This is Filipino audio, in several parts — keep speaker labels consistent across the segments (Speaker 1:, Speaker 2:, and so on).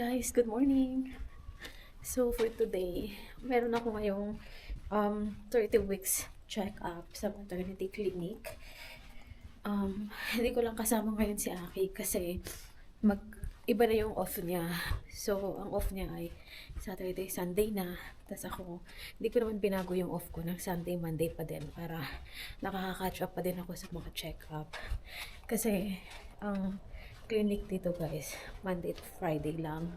Speaker 1: Guys, good morning! So, for today, meron ako ngayong um, 30 weeks check-up sa maternity clinic. Um, hindi ko lang kasama ngayon si Aki kasi mag iba na yung off niya. So, ang off niya ay Saturday, Sunday na. Tapos ako, hindi ko naman binago yung off ko ng Sunday, Monday pa din para nakaka-catch up pa din ako sa mga check-up. Kasi, ang clinic dito guys, Monday to Friday lang.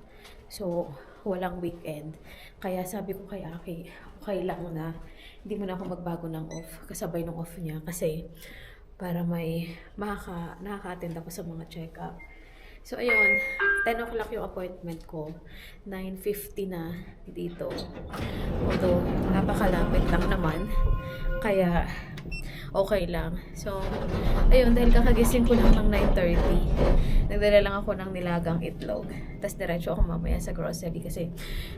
Speaker 1: So, walang weekend. Kaya sabi ko kay Aki, okay lang na hindi mo na ako magbago ng off, kasabay ng off niya. Kasi, para may makaka, nakaka-attend ako sa mga check-up. So, ayun, 10 o'clock yung appointment ko. 9.50 na dito. Although, napakalapit lang naman. Kaya, okay lang. So, ayun, dahil kakagising ko lang ng 9.30, nagdala lang ako ng nilagang itlog. Tapos, diretso ako mamaya sa grocery kasi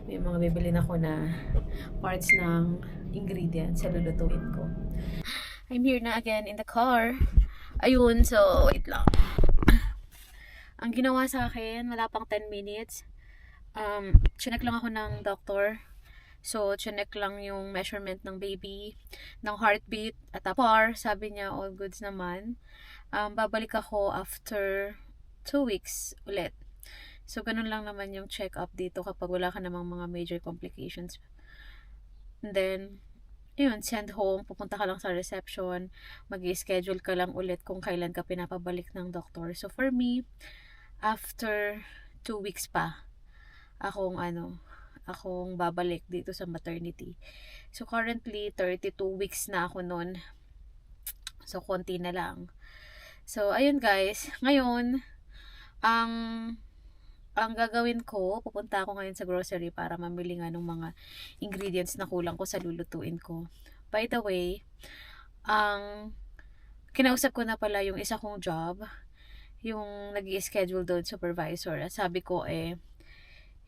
Speaker 1: may mga bibili ako na parts ng ingredients sa lulutuin ko. I'm here na again in the car. Ayun, so, wait lang. Ang ginawa sa akin, wala pang 10 minutes. Um, chinek lang ako ng doctor. So, chinek lang yung measurement ng baby, ng heartbeat, at par. Sabi niya, all goods naman. Um, babalik ako after 2 weeks ulit. So, ganun lang naman yung check-up dito kapag wala ka namang mga major complications. And then, yun, send home, pupunta ka lang sa reception, mag schedule ka lang ulit kung kailan ka pinapabalik ng doctor. So, for me, after two weeks pa, akong ano, akong babalik dito sa maternity. So, currently, 32 weeks na ako nun. So, konti na lang. So, ayun guys. Ngayon, ang ang gagawin ko, pupunta ako ngayon sa grocery para mamili nga ng mga ingredients na kulang ko sa lulutuin ko. By the way, ang kinausap ko na pala yung isa kong job, yung nag schedule doon supervisor. At sabi ko eh,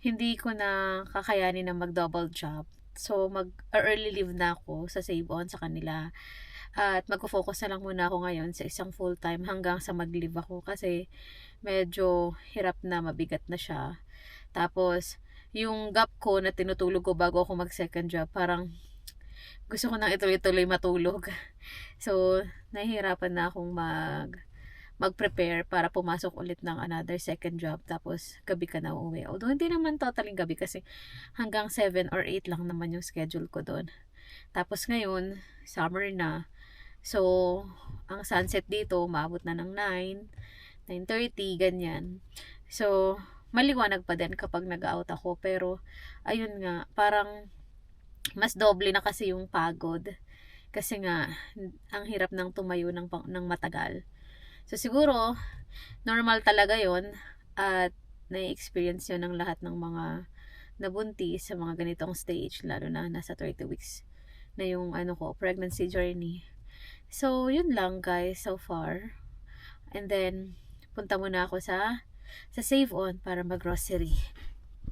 Speaker 1: hindi ko na kakayanin na mag-double job. So, mag-early leave na ako sa save on sa kanila. At magko-focus na lang muna ako ngayon sa isang full-time hanggang sa mag-leave ako kasi medyo hirap na, mabigat na siya. Tapos, yung gap ko na tinutulog ko bago ako mag-second job, parang gusto ko nang ituloy-tuloy matulog. So, nahihirapan na akong mag mag-prepare para pumasok ulit ng another second job tapos gabi ka na uuwi. Although hindi naman totally gabi kasi hanggang 7 or 8 lang naman yung schedule ko doon. Tapos ngayon, summer na. So, ang sunset dito, maabot na ng 9, 9.30, ganyan. So, maliwanag pa din kapag nag-out ako. Pero, ayun nga, parang mas doble na kasi yung pagod. Kasi nga, ang hirap ng tumayo ng, ng matagal. So, siguro, normal talaga yon At, na-experience yun ng lahat ng mga nabuntis sa mga ganitong stage, lalo na nasa 30 weeks na yung ano ko, pregnancy journey. So, yun lang guys so far. And then, punta muna ako sa sa Save On para mag-grocery.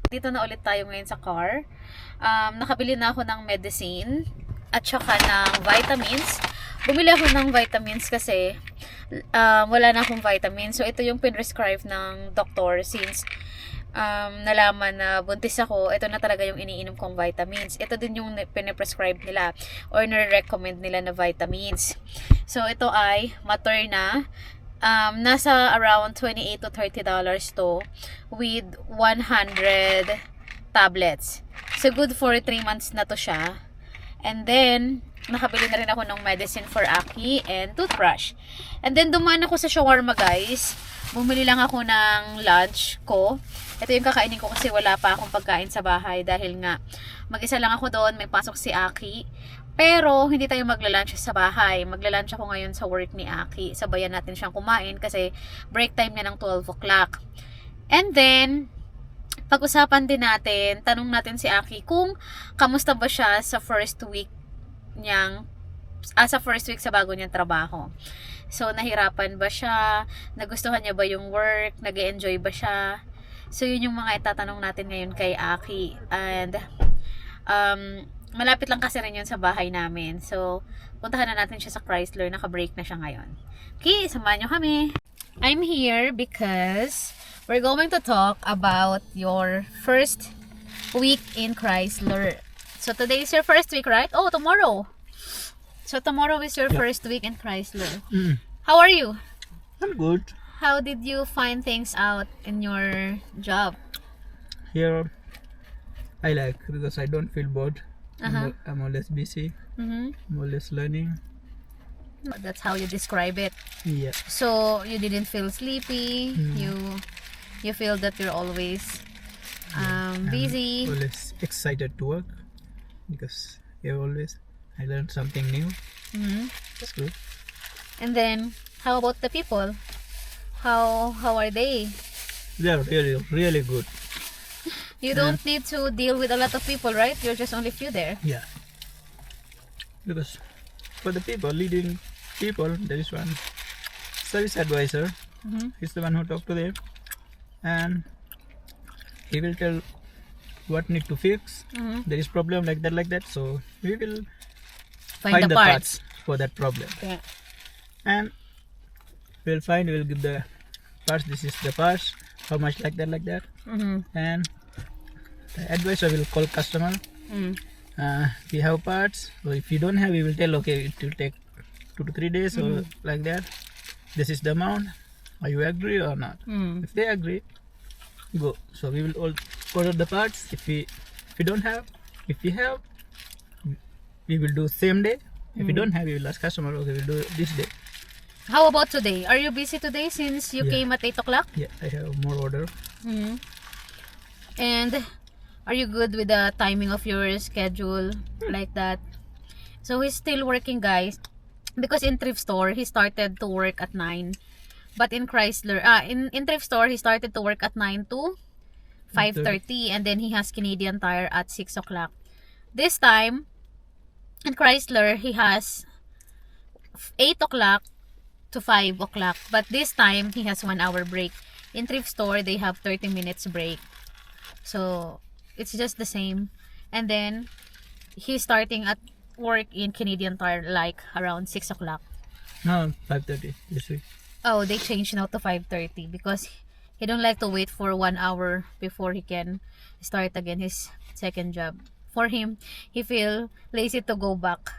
Speaker 1: Dito na ulit tayo ngayon sa car. Um, nakabili na ako ng medicine at saka ng vitamins. Bumili ako ng vitamins kasi um, wala na akong vitamins. So, ito yung pinrescribe ng doktor since um, nalaman na buntis ako, ito na talaga yung iniinom kong vitamins. Ito din yung piniprescribe nila or nire-recommend nila na vitamins. So, ito ay Materna. Um, nasa around 28 to 30 dollars to with 100 tablets. So, good for 3 months na to siya. And then, nakabili na rin ako ng medicine for Aki and toothbrush. And then, dumaan ako sa shawarma, guys. Bumili lang ako ng lunch ko. Ito yung kakainin ko kasi wala pa akong pagkain sa bahay dahil nga mag-isa lang ako doon, may pasok si Aki. Pero, hindi tayo magla-lunch sa bahay. Magla-lunch ako ngayon sa work ni Aki. Sabayan natin siyang kumain kasi break time niya ng 12 o'clock. And then, pag-usapan din natin, tanong natin si Aki kung kamusta ba siya sa first week niyang, ah, sa first week sa bago niyang trabaho. So, nahirapan ba siya? Nagustuhan niya ba yung work? nag enjoy ba siya? So, yun yung mga itatanong natin ngayon kay Aki. And, um, malapit lang kasi rin yun sa bahay namin. So, puntahan na natin siya sa Chrysler. Naka-break na siya ngayon. Okay, samahan nyo kami. I'm here because we're going to talk about your first week in Chrysler. So today is your first week, right? Oh, tomorrow. So tomorrow is your
Speaker 2: Yeah.
Speaker 1: first week in Chrysler.
Speaker 2: Mm,
Speaker 1: How are you?
Speaker 2: I'm good.
Speaker 1: How did you find things out in your job?
Speaker 2: Here, I like because I don't feel bored. I'm,
Speaker 1: Uh-huh.
Speaker 2: I'm always busy.
Speaker 1: Mm-hmm.
Speaker 2: I'm always learning.
Speaker 1: That's how you describe it.
Speaker 2: Yeah.
Speaker 1: So you didn't feel sleepy.
Speaker 2: Mm.
Speaker 1: You you feel that you're always um,
Speaker 2: I'm
Speaker 1: busy.
Speaker 2: always excited to work because you always I learn something new.
Speaker 1: Mhm.
Speaker 2: That's good.
Speaker 1: And then how about the people? How how are they?
Speaker 2: They are really really good.
Speaker 1: You don't need to deal with a lot of people, right? You're just only few there.
Speaker 2: Yeah. Because for the people leading people, there is one service advisor.
Speaker 1: Mhm.
Speaker 2: He's the one who talk to them, and he will tell what need to fix.
Speaker 1: Mhm.
Speaker 2: There is problem like that, like that. So we will
Speaker 1: Find, the, parts.
Speaker 2: for that problem,
Speaker 1: Yeah.
Speaker 2: and we'll find. We'll give the parts. This is the parts. How much like that, like that,
Speaker 1: Mhm.
Speaker 2: and the advisor will call customer.
Speaker 1: Mm.
Speaker 2: uh, we have parts so if you don't have we will tell okay it will take two to three days or like that this is the amount are you agree or not
Speaker 1: Mm.
Speaker 2: if they agree go so we will all order the parts if we if we don't have if we have we will do same day if we don't have we will ask customer okay we'll do this day
Speaker 1: How about today? Are you busy today since you
Speaker 2: Yeah.
Speaker 1: came at 8 o'clock?
Speaker 2: yeah i have more order
Speaker 1: Mhm. And are you good with the timing of your schedule like that? So he's still working, guys. Because in thrift store, he started to work at 9. But in Chrysler, ah, in, in thrift store, he started to work at 9 to 5.30. And then he has Canadian Tire at 6 o'clock. This time, in Chrysler, he has 8 o'clock to 5 o'clock. But this time, he has 1 hour break. In thrift store, they have 30 minutes break. So, it's just the same. And then, he's starting at work in Canadian Tire like around 6 o'clock.
Speaker 2: no 5.30 this week
Speaker 1: Oh, they changed now to 5.30 because he don't like to wait for one hour before he can start again his second job. For him, he feel lazy to go back.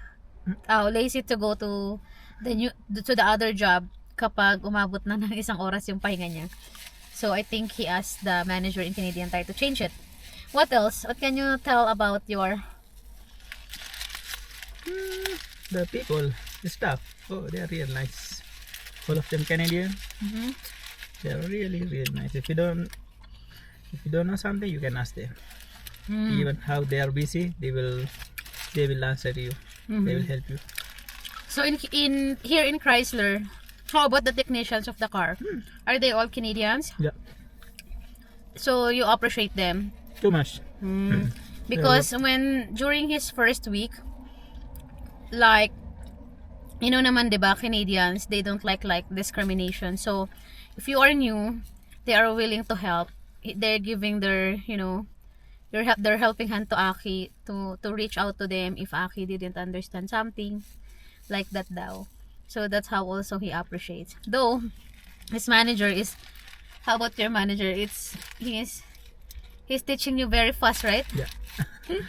Speaker 1: Oh, lazy to go to the new to the other job kapag umabot na ng isang oras yung pahinga niya. So I think he asked the manager in Canadian Tire to change it. What else? What can you tell about your
Speaker 2: the people the staff oh they are real nice all of them canadian
Speaker 1: Mhm.
Speaker 2: they are really really nice if you don't if you don't know something you can ask them
Speaker 1: Mm.
Speaker 2: even how they are busy they will they will answer you they will help you
Speaker 1: So in in here in Chrysler, how about the technicians of the car? Are they all Canadians?
Speaker 2: yeah
Speaker 1: So you appreciate them
Speaker 2: too much
Speaker 1: Hmm. because when during his first week, like you know naman 'di ba Canadians they don't like like discrimination. So if you are new, they are willing to help. They're giving their you know their help their helping hand to Aki to to reach out to them if Aki didn't understand something like that daw. So that's how also he appreciates. Though his manager is how about your manager? It's he is he's teaching you very fast, right?
Speaker 2: yeah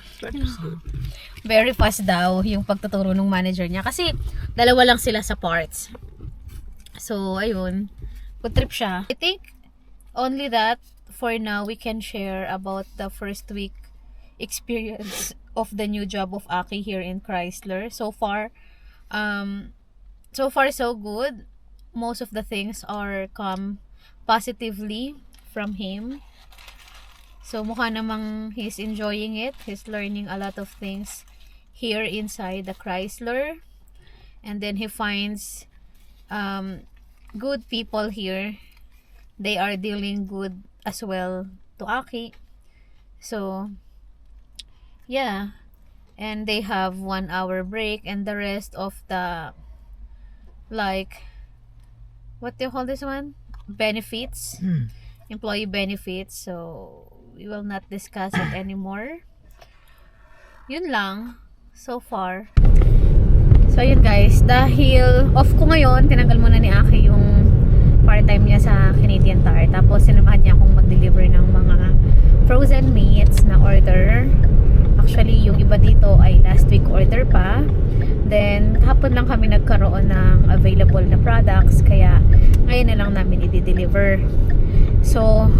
Speaker 1: Very fast daw yung pagtuturo ng manager niya kasi dalawa lang sila sa parts. So ayun, trip siya. I think only that for now we can share about the first week experience of the new job of Aki here in Chrysler. So far, um, so far so good. Most of the things are come positively from him. So mukha namang he's enjoying it. He's learning a lot of things here inside the Chrysler. And then he finds um, good people here. They are dealing good as well to Aki. So yeah. And they have one hour break and the rest of the like what do you call this one? Benefits
Speaker 2: Hmm.
Speaker 1: employee benefits. So, we will not discuss it anymore. Yun lang. So far. So, yun guys. Dahil off ko ngayon, tinanggal muna ni Aki yung part-time niya sa Canadian Tire. Tapos sinamahan niya akong mag-deliver ng mga frozen meats na order. Actually, yung iba dito ay last week order pa. Then, kahapon lang kami nagkaroon ng available na products. Kaya, ngayon na lang namin i-deliver. So,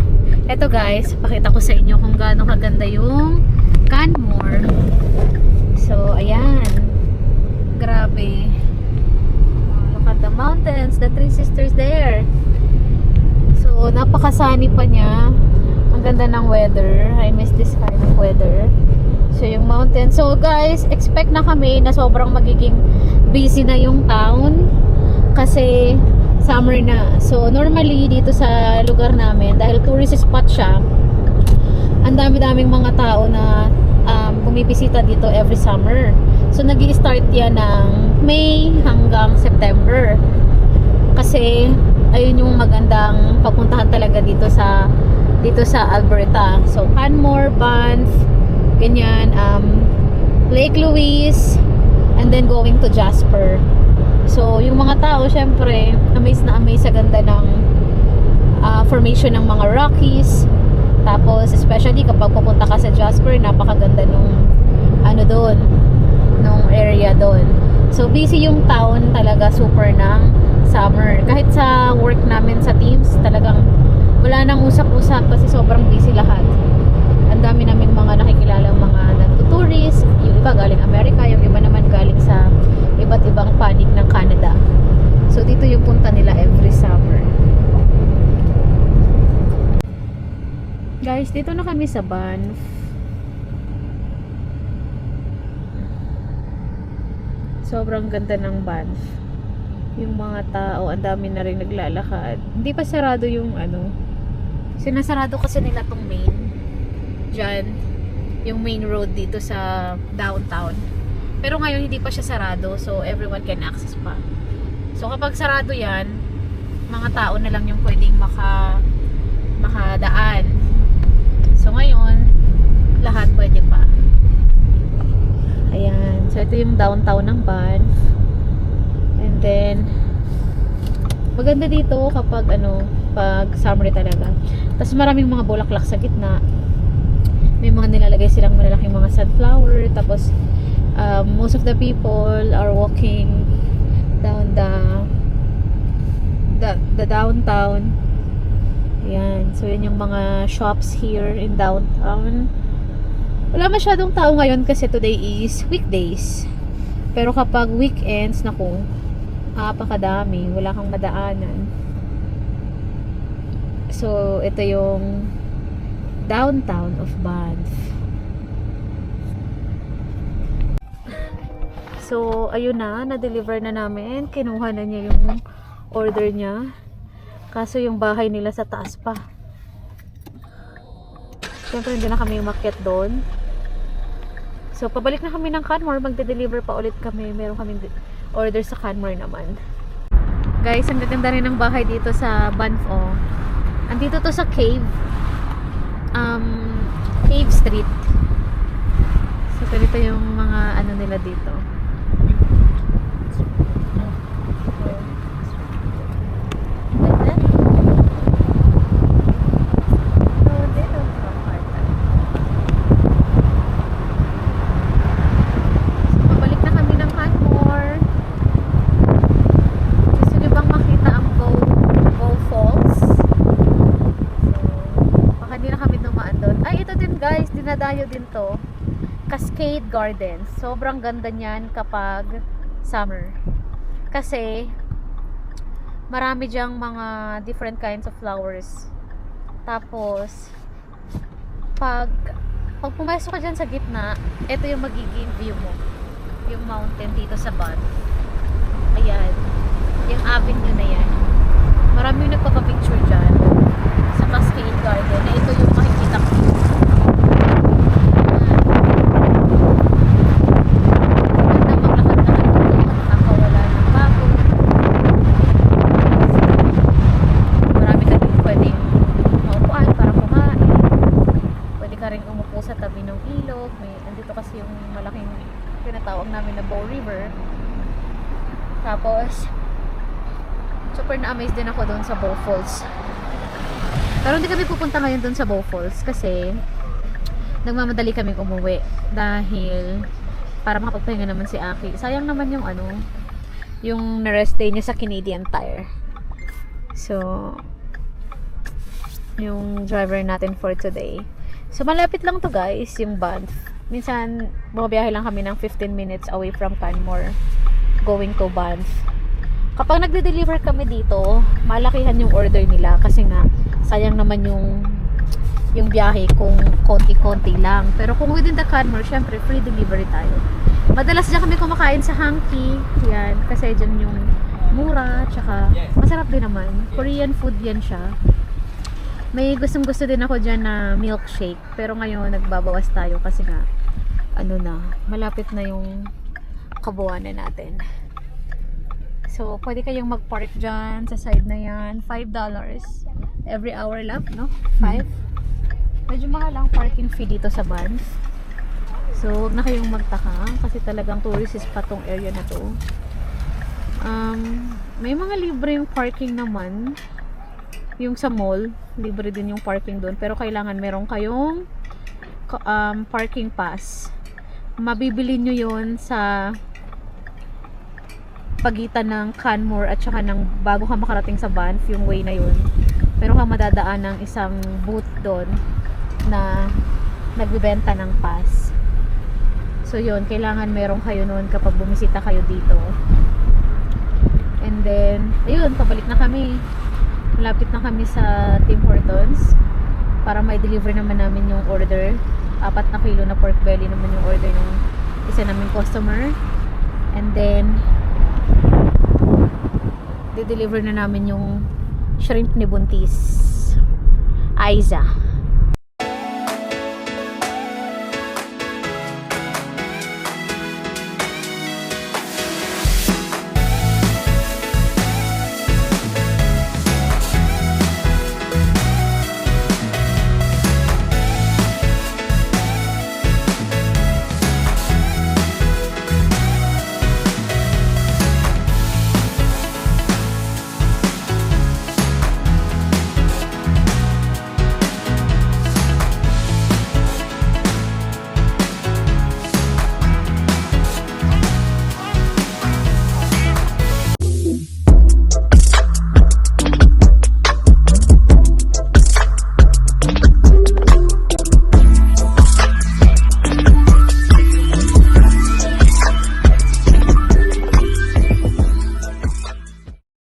Speaker 1: eto guys, pakita ko sa inyo kung gaano kaganda yung Canmore. So, ayan. Grabe. Look at the mountains, the three sisters there. So, napakasani pa niya. Ang ganda ng weather. I miss this kind of weather. So, yung mountain. So, guys, expect na kami na sobrang magiging busy na yung town. Kasi, summer na. So, normally, dito sa lugar namin, dahil tourist spot siya, ang dami-daming mga tao na um, bumibisita dito every summer. So, nag start yan ng May hanggang September. Kasi, ayun yung magandang papuntahan talaga dito sa dito sa Alberta. So, Canmore, Banff, ganyan, um, Lake Louise, and then going to Jasper. So, yung mga tao, syempre, amazed na amazed sa ganda ng ah, formation ng mga Rockies. Tapos, especially kapag pupunta ka sa Jasper, napakaganda nung ano doon, nung area doon. So, busy yung town talaga super ng summer. Kahit sa work namin sa teams, talagang wala nang usap-usap kasi sobrang busy lahat. Ang dami naming mga nakikilala mga nagtuturist, yung iba galing Amerika, yung iba naman galing sa iba't ibang panig ng Canada. So, dito yung punta nila every summer. Guys, dito na kami sa Banff. Sobrang ganda ng Banff. Yung mga tao, ang dami na rin naglalakad. Hindi pa sarado yung ano. Sinasarado kasi nila tong main. Diyan. Yung main road dito sa downtown. Pero ngayon hindi pa siya sarado. So everyone can access pa. So kapag sarado yan, mga tao na lang yung pwedeng maka makadaan. So ngayon, lahat pwede pa. So ito yung downtown ng Banff. And then maganda dito kapag ano, pag summer talaga. Tapos maraming mga bulaklak sa gitna. May mga nilalagay silang malalaking mga sunflower. Tapos um, most of the people are walking down the the, the downtown. Ayan. So, yun yung mga shops here in downtown. Wala masyadong tao ngayon kasi today is weekdays. Pero kapag weekends, naku, napakadami. Wala kang madaanan. So, ito yung downtown of Banff. So, ayun na, na-deliver na namin. Kinuha na niya yung order niya. Kaso yung bahay nila sa taas pa. Siyempre, hindi na kami umakyat doon. So, pabalik na kami ng Canmore. Magde-deliver pa ulit kami. Meron kami order sa Canmore naman. Guys, ang gaganda rin ng bahay dito sa Banff, oh. Andito to sa Cave. Um, Cave Street. So, ganito yung mga ano nila dito. Ganda. So, dito from Marta. So, pabalik na kami ng Canmore. Gusto niyo bang makita ang Go, Go Falls? So, baka di na kami dumaan doon. Ay, ito din guys, dinadayo din to. Cascade Gardens. Sobrang ganda niyan kapag summer. Kasi, marami diyang mga different kinds of flowers. Tapos, pag pag pumasok ka dyan sa gitna, ito yung magiging view mo. Yung mountain dito sa Banff. Ayan. Yung avenue na yan. Marami yung nagpapapicture dyan sa Cascade Garden na ito yung makikita ko. Ganda maglakad-lakad dito. Nakakawala ng pagod. Marami ka din pwedeng maupuan para kumain. Pwede ka rin umupo sa tabi ng ilog. May, andito kasi yung malaking tinatawag namin na Bow River. Tapos, super na-amaze din ako doon sa Bow Falls. Pero hindi kami pupunta ngayon doon sa Bow Falls kasi nagmamadali kami umuwi dahil para makapagpahinga naman si Aki. Sayang naman yung ano, yung na-rest day niya sa Canadian Tire. So, yung driver natin for today. So, malapit lang to guys, yung Banff. Minsan, bumabiyahe lang kami ng 15 minutes away from Canmore going to Banff. Kapag nagde-deliver kami dito, malakihan yung order nila kasi nga, sayang naman yung yung biyahe kung konti-konti lang. Pero kung within the Canmore, syempre, free delivery tayo. Madalas dyan kami kumakain sa Hanky. Yan, kasi dyan yung mura, tsaka masarap din naman. Korean food yan siya. May gustong gusto din ako dyan na milkshake. Pero ngayon, nagbabawas tayo kasi nga, ano na, malapit na yung kabuwanan natin. So, pwede kayong mag-park dyan sa side na yan. $5 every hour lang, no? 5. Medyo mahal ang parking fee dito sa Banff. So, huwag na kayong magtaka kasi talagang tourist spot tong area na to. Um, may mga libre yung parking naman. Yung sa mall, libre din yung parking doon. Pero kailangan meron kayong ka- um, parking pass. Mabibili nyo yun sa pagitan ng Canmore at saka ng bago ka makarating sa Banff, yung way na yun. Meron kang madadaan ng isang booth doon na nagbibenta ng pass. So yun, kailangan meron kayo noon kapag bumisita kayo dito. And then, ayun, pabalik na kami. Malapit na kami sa Tim Hortons para may deliver naman namin yung order. Apat na kilo na pork belly naman yung order ng isa naming customer. And then, di-deliver na namin yung shrimp ni Buntis. Aiza.